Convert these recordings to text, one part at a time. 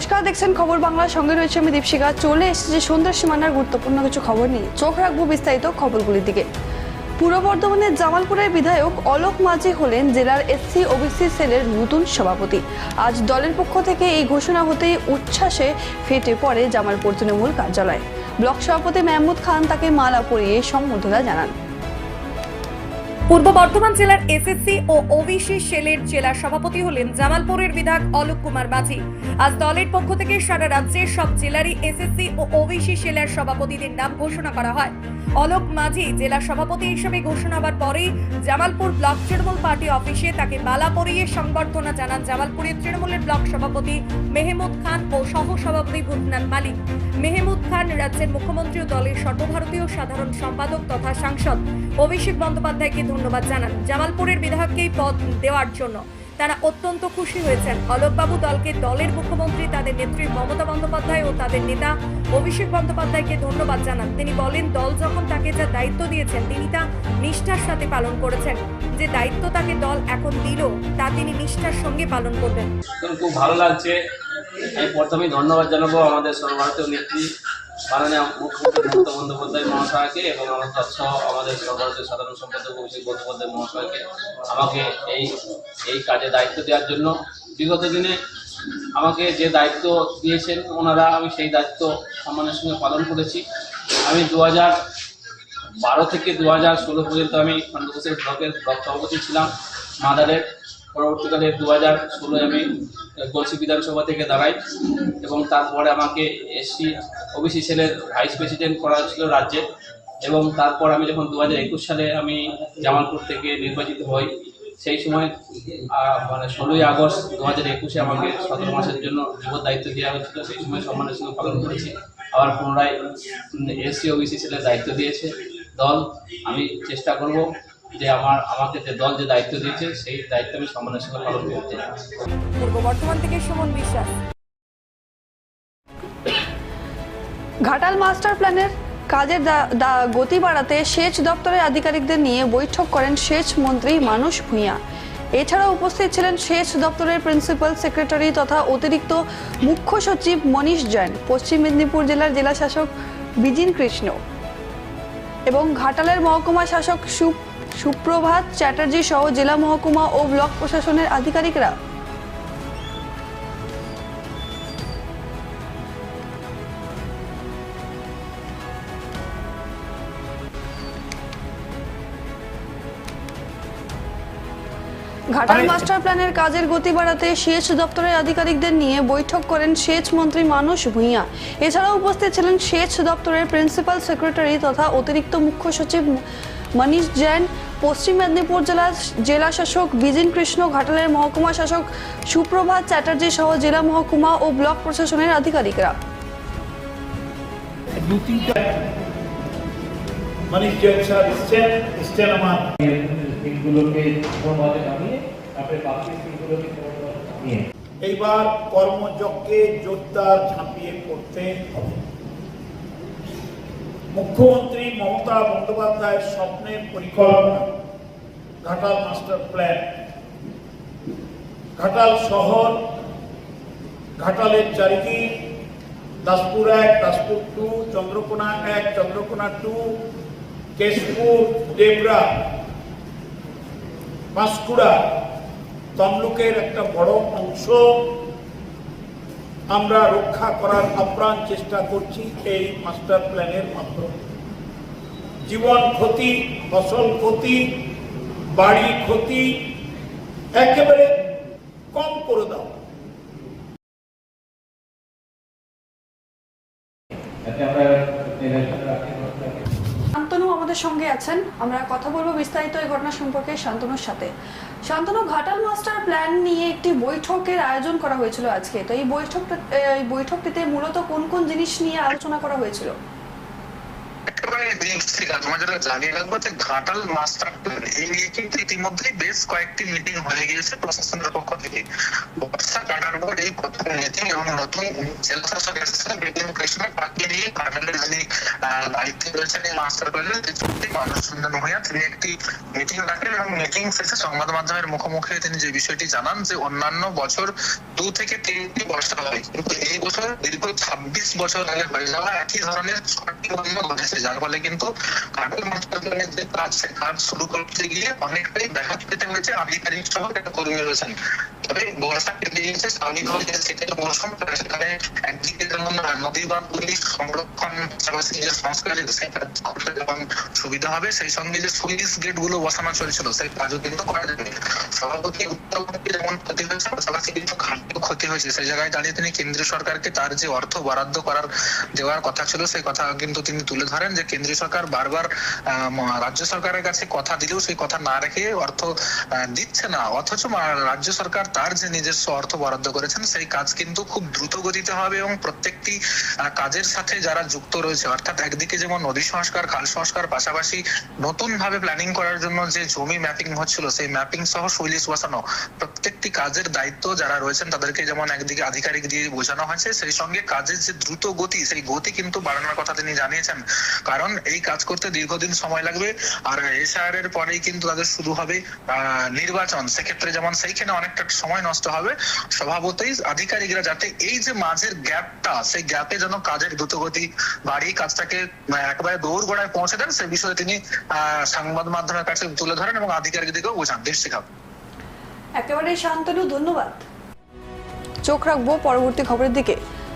নমস্কার, দেখছেন খবর বাংলার সঙ্গে রয়েছে আমি দীপশিকা চলে এসেছে সন্ধ্যার সীমানার গুরুত্বপূর্ণ কিছু খবর নিয়ে। চোখ রাখব বিস্তারিত খবরগুলির দিকে। পূর্ব বর্ধমানের জামালপুরের বিধায়ক অলোক মাঝি হলেন জেলার এসসি, ওবিসি সেলের নতুন সভাপতি। আজ দলের পক্ষ থেকে এই ঘোষণা হতেই উচ্ছ্বাসে ফেটে পড়ে জামালপুর তৃণমূল কার্যালয়। ব্লক সভাপতি মেহমুদ খান তাকে মালা পরিয়ে সম্বর্ধনা জানান। পূর্ব বর্ধমান জেলার এসএসসি ও ওবিসি সেলের জেলা সভাপতি হলেন জামালপুরের বিধায়ক অলোক কুমার মাঝি। আজ দলের পক্ষ থেকে সারা রাজ্যের সব জেলারই এসএসসি ও ওবিসি সেলের সভাপতিদের নাম ঘোষণা করা হয়। অলোক মাঝি জেলা সভাপতি হিসেবে ঘোষণা হওয়ার পরেই জামালপুর ব্লক তৃণমূল পার্টি অফিসে তাকে মালা পরিয়ে সংবর্ধনা জানান জামালপুরের তৃণমূলের ব্লক সভাপতি মেহমুদ খান ও সহ সভাপতি মালিক। মেহমুদ খান রাজ্যের মুখ্যমন্ত্রী ও দলের সর্বভারতীয় সাধারণ সম্পাদক তথা সাংসদ। অভিষেক বন্দ্যোপাধ্যায়কে ধন্যবাদ জানান জামালপুরের বিধায়ককেই পদ দেওয়ার জন্য। তারা অত্যন্ত খুশি হয়েছেন। অলোকবাবু দলকে দলের মুখ্যমন্ত্রী, তাদের নেত্রী মমতা বন্দ্যোপাধ্যায় ও তাদের নেতা অভিষেক বন্দ্যোপাধ্যায়কে ধন্যবাদ জানান। তিনি বলেন, দল যখন তাকে যা দায়িত্ব দিয়েছেন, তিনি তা নিষ্ঠার সাথে পালন করেছেন। যে দায়িত্ব তাকে দল এখন দিল, তা তিনি নিষ্ঠার সঙ্গে পালন করবেন। খুব ভালো লাগছে। আমি প্রথমেই ধন্যবাদ জানাব আমাদের সর্বভারতীয় নেত্রী মাননীয় মুখ্যমন্ত্রী মমতা বন্দ্যোপাধ্যায় মহাশয়কে এবং আমার সহ আমাদের সর্বভারতীয় সাধারণ সম্পাদক অভিষেক বন্দ্যোপাধ্যায় মহাশয়কে আমাকে এই এই কাজে দায়িত্ব দেওয়ার জন্য বিগত দিনে আমাকে যে দায়িত্ব দিয়েছেন ওনারা, আমি সেই দায়িত্ব সম্মানের সঙ্গে পালন করেছি। আমি দু হাজার বারো থেকে দু হাজার ষোলো পর্যন্ত আমি খণ্ডঘোষের ব্লকের ব্লক সভাপতি ছিলাম, মাদারের। পরবর্তীকালে দু হাজার ষোলোয় আমি গলসি বিধানসভা থেকে দাঁড়াই এবং তারপরে আমাকে এসসি ওবিসি সেলের ভাইস প্রেসিডেন্ট করা হয়েছিল রাজ্যে এবং তারপর আমি যখন দু একুশ সালে আমি জামালপুর থেকে নির্বাচিত হই, সেই সময় মানে ষোলোই আগস্ট দু হাজার একুশে আমাকে সতেরো মাসের জন্য যুব দায়িত্ব দেওয়া হয়েছিল, সেই সময় সম্মানের সঙ্গে পালন করেছি। আবার পুনরায় এসসি ওবিসি সেলের দায়িত্ব দিয়েছে দল। আমি চেষ্টা করব যে আমার আমাকে যে দল যে দায়িত্ব দিয়েছে সেই দায়িত্ব আমি সম্মানের সঙ্গে পালন করতে পূর্ব বর্ধমান থেকে সুমন বিশ্বাস। ঘাটাল মাস্টার প্ল্যানের কাজের গতি বাড়াতে সেচ দপ্তরের আধিকারিকদের নিয়ে বৈঠক করেন সেচ মন্ত্রী মানুষ ভূঁইয়া। এছাড়াও উপস্থিত ছিলেন সেচ দপ্তরের প্রিন্সিপাল সেক্রেটারি তথা অতিরিক্ত মুখ্য সচিব মনীষ জৈন পশ্চিম মেদিনীপুর জেলার জেলা শাসক বিজিন কৃষ্ণ এবং ঘাটালের মহকুমা শাসক সু- সুপ্রভাত চ্যাটার্জি সহ জেলা মহকুমা ও ব্লক প্রশাসনের আধিকারিকরা। ঘাটাল মাস্টার প্ল্যানের কাজের গতি বাড়াতে সেচ দপ্তরের আধিকারিকদের নিয়ে বৈঠক করেন সেচ মন্ত্রী মানুষ ভূঁইয়া। এছাড়াও উপস্থিত ছিলেন সেচ দপ্তরের প্রিন্সিপাল সেক্রেটারি তথা অতিরিক্ত মুখ্য সচিব মনীষ জৈন। পশ্চিম মেদিনীপুর জেলার জেলা শাসক বিজিন কৃষ্ণ ঘাটালের মহকুমা শাসক সুপ্রভাত চ্যাটার্জি সহ জেলা মহকুমা ও ব্লক প্রশাসনের আধিকারিকরা। নিয়ে এইবার কর্মযজ্ঞে জোরদার ঝাঁপিয়ে পড়তে হবে। মুখ্যমন্ত্রী মমতা বন্দ্যোপাধ্যায়ের স্বপ্নের পরিকল্পনা, ঘাটাল মাস্টার প্ল্যান। ঘাটাল শহর, ঘাটালের চারিদিক, দাসপুর এক, দাসপুর টু, চন্দ্রকোনা এক, চন্দ্রকোনা টু, কেশপুর, দেবরা পাঁশকুড়া তমলুকের একটা বড় অংশ আমরা রক্ষা করার আপ্রাণ চেষ্টা করছি এই মাস্টার প্ল্যানের মাধ্যমে। জীবন ক্ষতি, ফসল ক্ষতি, বাড়ি ক্ষতি, একেবারে কম করে দাও যাতে আমরা নির্বাচন রাখি রাখি শান্তনু আমাদের সঙ্গে আছেন। আমরা কথা বলব বিস্তারিত এই ঘটনা সম্পর্কে শান্তনুর সাথে। শান্তনু, ঘাটাল মাস্টার প্ল্যান নিয়ে একটি বৈঠকের আয়োজন করা হয়েছিল আজকে। তো এই বৈঠকটা এই বৈঠকটিতে মূলত কোন কোন জিনিস নিয়ে আলোচনা করা হয়েছিল? শেষে সংবাদ মাধ্যমের মুখোমুখি তিনি যে বিষয়টি জানান যে অন্যান্য বছর দু থেকে তিনটি বর্ষা হয়, কিন্তু এই বছর দীর্ঘ ছাব্বিশ বছর আগে হয়ে যাওয়া একই ধরনের যার ফলে কিন্তু কার্টুন মাস্টারের যে কাজ, সে কাজ শুরু করতে গিয়ে অনেকটাই ব্যাঘাত পেতে হয়েছে আধিকারিক সহ একটা কর্মী রয়েছেন। তবে বর্ষা কেটে গিয়েছে স্বাভাবিকভাবে যে শীতের মৌসুম সেখানে একদিকে যেমন নদী বাঁধগুলি সংরক্ষণ পাশাপাশি যে সংস্কার করতে যেমন সুবিধা হবে, সেই সঙ্গে যে সুইচ গেটগুলো বসানো চলছিল, সেই কাজও কিন্তু করা যাবে। সভাপতি উত্তরবঙ্গে যেমন ক্ষতি হয়েছে, পাশাপাশি কিন্তু ক্ষতি হয়েছে। সেই জায়গায় দাঁড়িয়ে তিনি কেন্দ্রীয় সরকারকে তার যে অর্থ বরাদ্দ করার দেওয়ার কথা ছিল, সেই কথা কিন্তু তিনি তুলে ধরেন যে কেন্দ্রীয় সরকার বারবার রাজ্য সরকারের কাছে কথা দিলেও সেই কথা না রেখে অর্থ দিচ্ছে না। অথচ রাজ্য সরকার তার যে নিজস্ব অর্থ বরাদ্দ করেছেন, সেই কাজ কিন্তু খুব দ্রুত গতিতে হবে এবং প্রত্যেকটি কাজের সাথে যারা যুক্ত রয়েছে, অর্থাৎ একদিকে যেমন নদী সংস্কার, খাল সংস্কার, পাশাপাশি নতুন ভাবে প্ল্যানিং করার জন্য যে জমি ম্যাপিং হচ্ছিল, সেই ম্যাপিং সহ শৈলিশ বসানো প্রত্যেকটি কাজের দায়িত্ব যারা রয়েছেন, তাদেরকে যেমন একদিকে আধিকারিক দিয়ে বোঝানো হয়েছে, সেই সঙ্গে কাজের যে দ্রুত গতি, সেই গতি কিন্তু বাড়ানোর কথা তিনি জানিয়েছেন। কারণ এই কাজ করতে দীর্ঘদিন সময় লাগবে। আর এসআর এর পরেই কিন্তু তাদের শুরু হবে নির্বাচন। সেক্ষেত্রে যেমন সেইখানে অনেকটা সময় নষ্ট হবে। স্বভাবতই আধিকারিকরা যাতে এই যে মাঝের গ্যাপটা সেই গ্যাপে যেন কাজের দ্রুতগতি বাড়িয়ে কাজটাকে একেবারে দৌড় গোড়ায় পৌঁছে দেন সে বিষয়ে তিনি আহ, সংবাদ মাধ্যমের কাছে তুলে ধরেন এবং আধিকারিকদেরকেও বোঝান। দেশ শেখাব। একেবারে শান্তনু ধন্যবাদ। চোখ রাখব পরবর্তী খবরের দিকে।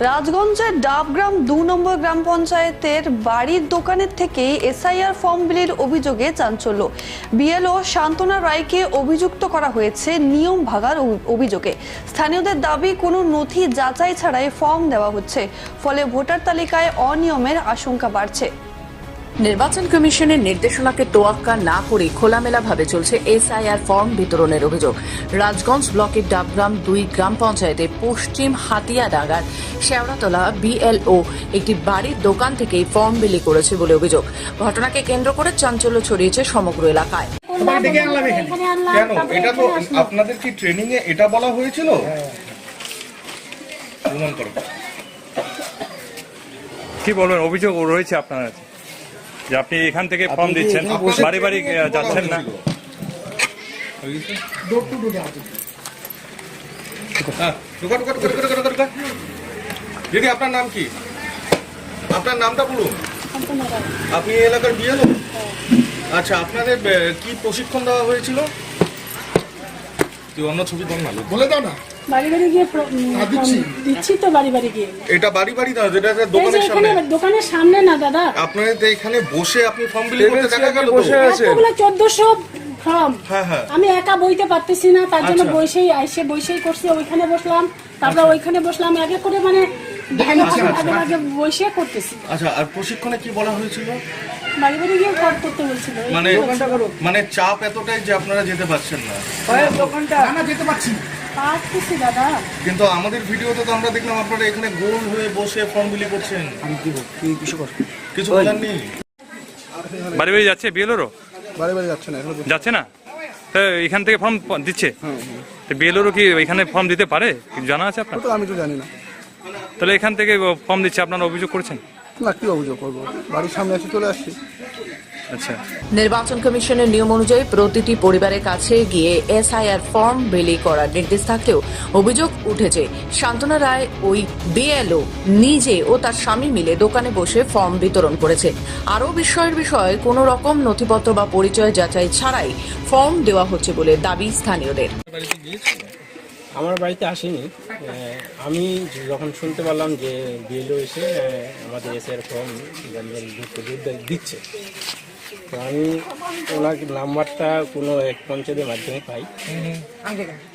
রাজগঞ্জের ডাবগ্রাম দু নম্বর গ্রাম পঞ্চায়েতের বাড়ির দোকানের থেকেই এসআইআর ফর্ম বিলির অভিযোগে চাঞ্চল্য। বিএলও শান্তনা রায়কে অভিযুক্ত করা হয়েছে নিয়ম ভাগার অভি- অভিযোগে। স্থানীয়দের দাবি, কোনো নথি যাচাই ছাড়াই ফর্ম দেওয়া হচ্ছে। ফলে ভোটার তালিকায় অনিয়মের আশঙ্কা বাড়ছে। নির্বাচন কমিশনের নির্দেশনাকে তোয়াক্কা না করে খোলামেলাভাবে চলছে এসআইআর ফর্ম বিতরণের অভিযোগ। রাজগঞ্জ ব্লকের ডাবগ্রাম দুই গ্রাম পঞ্চায়েতে পশ্চিম হাতিয়াডাঙ্গার শেওড়াতলা বিএলও একটি বাড়ির দোকান থেকে ফর্ম বিলি করেছে বলে অভিযোগ। ঘটনাকে কেন্দ্র করে চাঞ্চল্য ছড়িয়েছে সমগ্র এলাকায়। কেন? এটা তো আপনাদের কি ট্রেনিং এ এটা বলা হয়েছিল? কি বলবেন? অভিযোগ রয়েছে আপনার কাছে? যে আপনি এখান থেকে ফর্ম দিচ্ছেন বাড়ি বাড়ি যাচ্ছেন না। দিদি আপনার নাম কি? আপনার নামটা বলুন। আপনি এলাকার বিয়ে আচ্ছা আপনাদের কি প্রশিক্ষণ দেওয়া হয়েছিল? তুই অন্য ছবি বল না বলে দাও না। বাড়ি বাড়ি গিয়ে প্র- উম, দিচ্ছি। তো বাড়ি বাড়ি গিয়ে। এটা বাড়ি বাড়ি না যেটা একটা এই যে দোকানের এখানে সামনে দোকানের সামনে না দাদা। তো এখানে বসে আপনি ফর্ম বিলি করতে দেখা গেল তো? এতগুলো চোদ্দশো ফর্ম হ্যাঁ হ্যাঁ। আমি একা বইতে পারতেছি না তার জন্য আচ্ছা। বসেই আইসে বসেই করছি ওইখানে বসলাম। তারপর ওইখানে বসলাম আগে করে মানে আগে আগে বসে করতেছি। আচ্ছা আর প্রশিক্ষণে কি বলা হয়েছিল? বাড়ি বাড়ি গিয়ে করতে বলছিল। এই মানে। মানে চাপ এতটাই যে আপনারা যেতে পারছেন না। পারতেছি দাদা। কিন্তু আমাদের ভিডিওতে তো আমরা দেখলাম আপনারা এখানে গোল হয়ে বসে ফর্ম বিলি করছেন। কিছু বলার নেই? বাড়ি বাড়ি যাচ্ছে? বিএলওরও বাড়ি বাড়ি যাচ্ছে না এখনও যাচ্ছে না? তো এখান থেকে ফর্ম দিচ্ছে? তো বিএলওরও কি এখানে ফর্ম দিতে পারে? কিছু জানা আছে আপনার? তো আমি তো জানি না। তাহলে এখান থেকে ফর্ম দিচ্ছে আপনারা অভিযোগ করেছেন? না কি অভিযোগ করব? বাড়ির সামনে এসে চলে আসছি। নির্বাচন কমিশনের নিয়ম অনুযায়ী প্রতিটি পরিবারের কাছে গিয়ে এসআইআর ফর্ম বিলি করার নির্দেশ থাকলেও অভিযোগ উঠেছে শান্তনা রায় ওই বিএলও নিজে ও তার স্বামী মিলে দোকানে বসে ফর্ম বিতরণ করেছে। আরও বিস্ময়ের বিষয় কোনো রকম নথিপত্র বা পরিচয় যাচাই ছাড়াই ফর্ম দেওয়া হচ্ছে বলে দাবি স্থানীয়দের। আমার বাড়িতে আসেনি। আমি যখন শুনতে পারলাম যে বিএলও এসে আমাদের এসে ফর্ম দিচ্ছে তো আমি ওনার নাম্বারটা কোনো এক পঞ্চায়েতের মাধ্যমে পাই।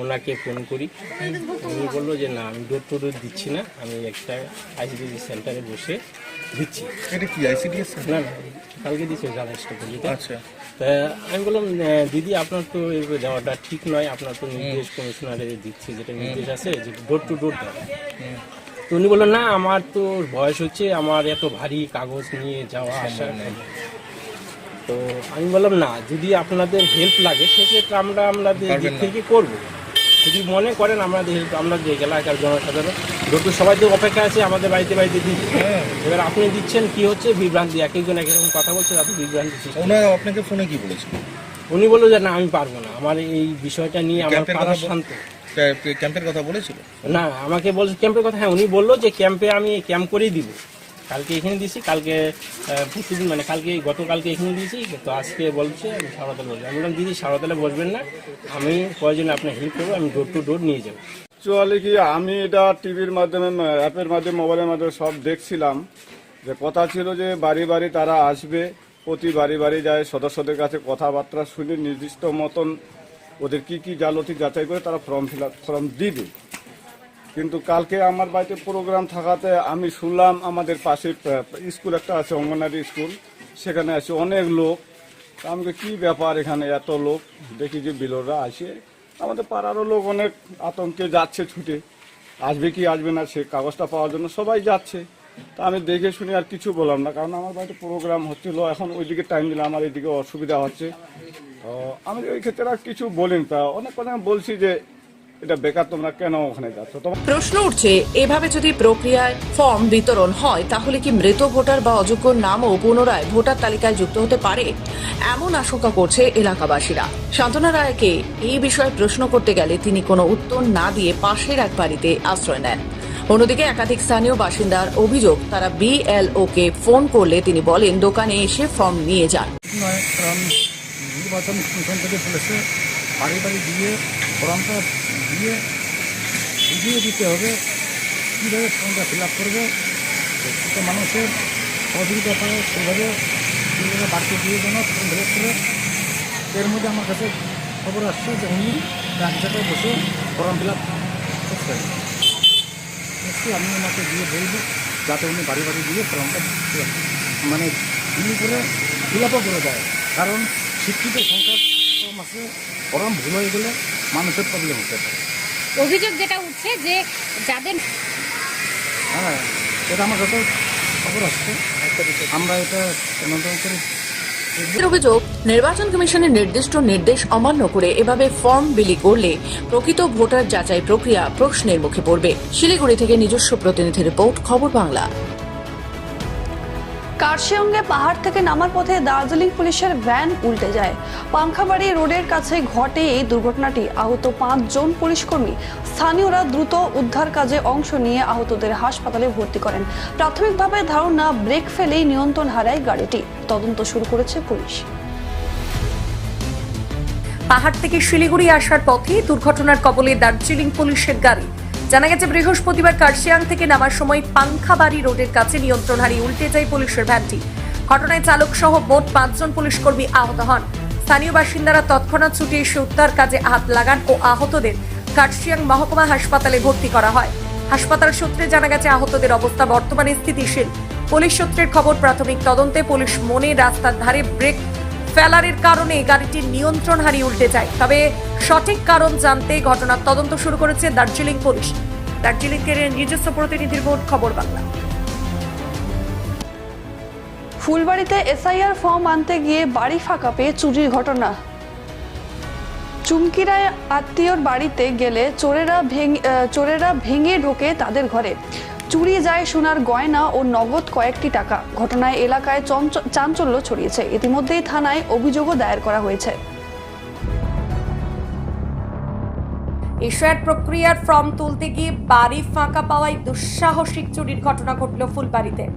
ওনাকে ফোন করি। উনি বলল যে না আমি ডোর টু ডোর দিচ্ছি না। আমি একটা আইসিডিসি সেন্টারে বসে দিচ্ছি। এটা কি আইসিডিএস না না কালকে দিচ্ছে বলিতে আচ্ছা। তা আমি বললাম দিদি আপনার তো যাওয়াটা ঠিক নয়। আপনার তো নির্দেশ কমিশনারে দিচ্ছে যেটা নির্দেশ আছে যে ডোর টু ডোর দেওয়া। তো উনি বললেন না আমার তো বয়স হচ্ছে আমার এত ভারী কাগজ নিয়ে যাওয়া আসা তো আমি বললাম না যদি আপনাদের হেল্প লাগে সেক্ষেত্রে আমরা আমাদের দিক থেকে করব। যদি মনে করেন আমাদের হেল্প আমরা যে এলাকার জনসাধারণ। যত সবাই তো অপেক্ষা আছে আমাদের বাড়িতে বাড়িতে দিচ্ছে এবার আপনি দিচ্ছেন কি হচ্ছে? বিভ্রান্তি। এক একজন এক রকম কথা বলছে তাতে বিভ্রান্তি ওনারা আপনাকে ফোনে কি বলেছেন উনি বলল যে না আমি পারব না। আমার এই বিষয়টা নিয়ে আমার পাড়া কথা শান্ত ক্যাম্পের কথা বলেছিল? না আমাকে বলছে ক্যাম্পের কথা হ্যাঁ উনি বলল যে ক্যাম্পে আমি ক্যাম্প করেই দিব। কালকে এখানে দিয়েছি, কালকে প্রতিদিন মানে কালকে, গতকালকে এখানে দিয়েছি, তো আজকে বলছে আমি সারদালে বসবো। আমি বললাম, দিদি, সারদালে বসবেন না, আমি প্রয়োজনে আপনার হেল্প করব, আমি ডোর টু ডোর নিয়ে যাব। অ্যাকচুয়ালি কি, আমি এটা টিভির মাধ্যমে অ্যাপের মাধ্যমে মোবাইলের মাধ্যমে সব দেখছিলাম। যে কথা ছিল যে বাড়ি বাড়ি তারা আসবে, প্রতি বাড়ি বাড়ি যায়, সদস্যদের কাছে কথাবার্তা শুনে নির্দিষ্ট মতন ওদের কি কি জালতি যাচাই করে তারা ফর্ম ফিল ফর্ম দিবে। কিন্তু কালকে আমার বাড়িতে প্রোগ্রাম থাকাতে আমি শুনলাম আমাদের পাশে স্কুল একটা আছে অঙ্গনারী স্কুল। সেখানে আছে অনেক লোক। আমাকে আমি কি ব্যাপার এখানে এত লোক? দেখি যে বিলোররা আসে। আমাদের পাড়ারও লোক অনেক, আতঙ্কে যাচ্ছে ছুটে। আসবে কি আসবে না সে কাগজটা পাওয়ার জন্য সবাই যাচ্ছে। তা আমি দেখে শুনে আর কিছু বললাম না, কারণ আমার বাড়িতে প্রোগ্রাম হচ্ছিল, এখন ওইদিকে টাইম দিলে আমার এইদিকে অসুবিধা হচ্ছে। তো আমি ওই ক্ষেত্রে আর কিছু বলিনি। তা অনেক কথা বলছি যে এটা বেকার তোমরা কেন ওখানে যাচ্ছ? তোমার প্রশ্ন উঠছে এভাবে যদি প্রক্রিয়ায় ফর্ম বিতরণ হয় তাহলে কি মৃত ভোটার বা অযোগ্য নামও পুনরায় ভোটার তালিকায় যুক্ত হতে পারে? এমন আশঙ্কা করছে এলাকাবাসীরা। শান্তনা রায়কে এই বিষয়ে প্রশ্ন করতে গেলে তিনি কোনো উত্তর না দিয়ে পাশের এক বাড়িতে আশ্রয় নেন। অন্যদিকে একাধিক স্থানীয় বাসিন্দার অভিযোগ তারা বিএলও কে ফোন করলে তিনি বলেন দোকানে এসে ফর্ম নিয়ে যান। নির্বাচন কমিশন থেকে বলেছে বাড়ি বাড়ি দিয়ে ফর্মটা দিয়ে বুঝিয়ে দিতে হবে কীভাবে ফর্মটা ফিল আপ করবে। প্রত্যেকটা মানুষের সহযোগিতা পায় সেভাবে কীভাবে বাড়িতে দিয়ে যেন ফর্ম ফিল করে। এর মধ্যে আমার কাছে খবর আসছে যে উনি জায়গায় বসে ফর্ম ফিল আপ করছেন নিশ্চয়ই আমি ওনাকে দিয়ে বলব যাতে উনি বাড়ি বাড়ি দিয়ে ফর্মটা মানে ইয়ে করে ফিল আপও করে দেয়। কারণ শিক্ষিত সংখ্যা কম আছে, ফর্ম ভুল হয়ে গেলে মানুষের প্রবলেম হতে পারে। অভিযোগ যেটা উঠছে যে যাদের হ্যাঁ এটা আমার কাছে খবর আসছে আমরা এটা তদন্ত করে। অভিযোগ নির্বাচন কমিশনের নির্দিষ্ট নির্দেশ অমান্য করে এভাবে ফর্ম বিলি করলে প্রকৃত ভোটার যাচাই প্রক্রিয়া প্রশ্নের মুখে পড়বে। শিলিগুড়ি থেকে নিজস্ব প্রতিনিধি রিপোর্ট খবর বাংলা। কার্শিয়ঙ্গে পাহাড় থেকে নামার পথে দার্জিলিং পুলিশের ভ্যান উল্টে যায়। পাংখাবাড়ি রোডের কাছে ঘটে এই দুর্ঘটনাটি। আহত পাঁচজন পুলিশকর্মী স্থানীয়রা দ্রুত উদ্ধার কাজে অংশ নিয়ে আহতদের হাসপাতালে ভর্তি করেন। প্রাথমিকভাবে ধারণা, ব্রেক ফেলেই নিয়ন্ত্রণ হারায় গাড়িটি। তদন্ত শুরু করেছে পুলিশ। পাহাড় থেকে শিলিগুড়ি আসার পথে দুর্ঘটনার কবলে দার্জিলিং পুলিশের গাড়ি। জানা গেছে, বৃহস্পতিবার কার্শিয়াং থেকে নামার সময় পাংখাবাড়ি রোডের কাছে নিয়ন্ত্রণ হারিয়ে উল্টে যায় পুলিশের ভ্যানটি। ঘটনায় চালক সহ মোট পাঁচজন পুলিশকর্মী আহত হন। স্থানীয় বাসিন্দারা তৎক্ষণাৎ ছুটে এসে উদ্ধার কাজে হাত লাগান ও আহতদের কার্শিয়াং মহকুমা হাসপাতালে ভর্তি করা হয়। হাসপাতাল সূত্রে জানা গেছে, আহতদের অবস্থা বর্তমানে স্থিতিশীল। পুলিশ সূত্রের খবর, প্রাথমিক তদন্তে পুলিশ মনে রাস্তার ধারে ব্রেক ফেলারের কারণে গাড়িটির নিয়ন্ত্রণ হারিয়ে উল্টে যায়। তবে সঠিক কারণ জানতে ঘটনার তদন্ত শুরু করেছে দার্জিলিং পুলিশ। দার্জিলিং এর নিজস্ব প্রতিনিধির রিপোর্ট খবর বাংলা। ফুলবাড়িতে এসআইআর ফর্ম আনতে গিয়ে বাড়ি ফাঁকা পেয়ে চুরির ঘটনা। চুমকিরায় আত্মীয়র বাড়িতে গেলে চোরেরা ভেঙে চোরেরা ভেঙে ঢোকে তাদের ঘরে। চুরি যায় সোনার গয়না ও নগদ কয়েকটি টাকা। ঘটনায় এলাকায় চঞ্চ- চাঞ্চল্য ছড়িয়েছে। ইতিমধ্যেই থানায় অভিযোগও দায়ের করা হয়েছে। এশিয়ার প্রক্রিয়ার ফর্ম তুলতে গিয়ে বাড়ি ফাঁকা পাওয়ায় দুঃসাহসিক চুরির ঘটনা ঘটল ফুলবাড়িতে।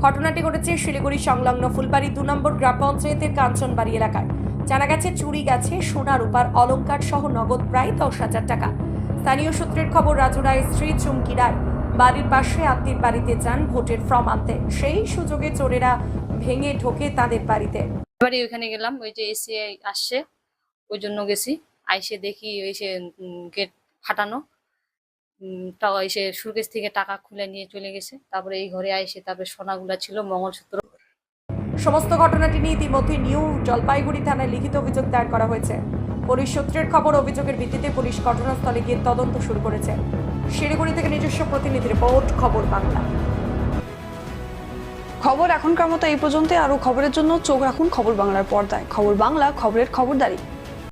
ঘটনাটি ঘটেছে শিলিগুড়ি সংলগ্ন ফুলবাড়ি দু নম্বর গ্রাম পঞ্চায়েতের কাঞ্চনবাড়ি এলাকায়। জানা গেছে, চুরি গেছে সোনা রূপার অলঙ্কার সহ নগদ প্রায় দশ হাজার টাকা। স্থানীয় সূত্রের খবর, রাজু রায় স্ত্রী চুমকি রায়। বাড়ির পাশে আত্মীর বাড়িতে যান ভোটের ফর্ম আনতে। সেই সুযোগে চোরেরা ভেঙে ঢোকে তাদের বাড়িতে। এবারে ওইখানে গেলাম ওই যে এসে আসছে ওই জন্য গেছি। আইসে দেখি ওই সে গেট ফাটানো। টাকা এসে সুরকেশ থেকে টাকা খুলে নিয়ে চলে গেছে। তারপরে এই ঘরে আইসে তারপরে সোনাগুলা ছিল মঙ্গলসূত্র। সমস্ত ঘটনাটি নিয়ে ইতিমধ্যে নিউ জলপাইগুড়ি থানায় লিখিত অভিযোগ দায়ের করা হয়েছে। পুলিশ সূত্রের খবর অভিযোগের ভিত্তিতে পুলিশ ঘটনাস্থলে গিয়ে তদন্ত শুরু করেছে। শিলিগুড়ি থেকে নিজস্ব প্রতিনিধি রিপোর্ট, খবর বাংলা। খবর এখনকার মতো এই পর্যন্ত আরও খবরের জন্য চোখ রাখুন খবর বাংলার পর্দায়। খবর বাংলা, খবরের খবরদারি।